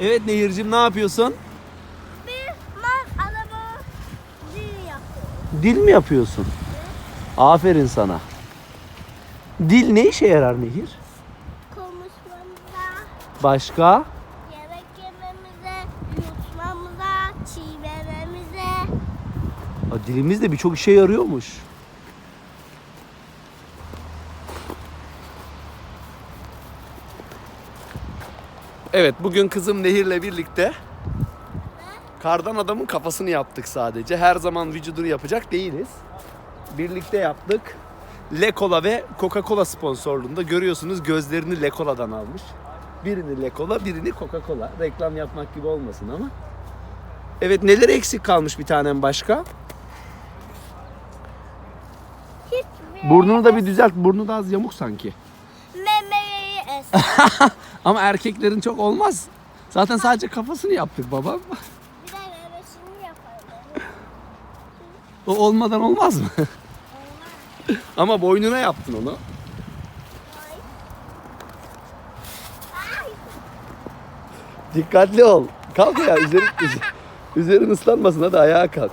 Evet Nehir'cim ne yapıyorsun? Bir man araba düğün yapıyor. Dil mi yapıyorsun? Aferin sana. Dil ne işe yarar Nehir? Konuşmamıza, Başka? yemek yememize, yutmamıza, çiğnememize. Aa, Dilimiz de birçok işe yarıyormuş. Evet bugün kızım Nehir'le birlikte kardan adamın kafasını yaptık sadece. Her zaman vücudunu yapacak değiliz. Birlikte yaptık. Lekola ve Coca-Cola sponsorluğunda görüyorsunuz gözlerini Lekola'dan almış. Birini Lekola, birini Coca-Cola. Reklam yapmak gibi olmasın ama. Evet neler eksik kalmış bir tanem başka? Hiçbir Burnunu da bir düzelt. Burnu da az yamuk sanki. memeyi es. Ama erkeklerin çok olmaz. Zaten sadece kafasını yaptık babam. Bir de yapalım. O olmadan olmaz mı? Ama boynuna yaptın onu. Dikkatli ol. Kalk ya üzerin, üzerin ıslanmasın hadi ayağa kalk.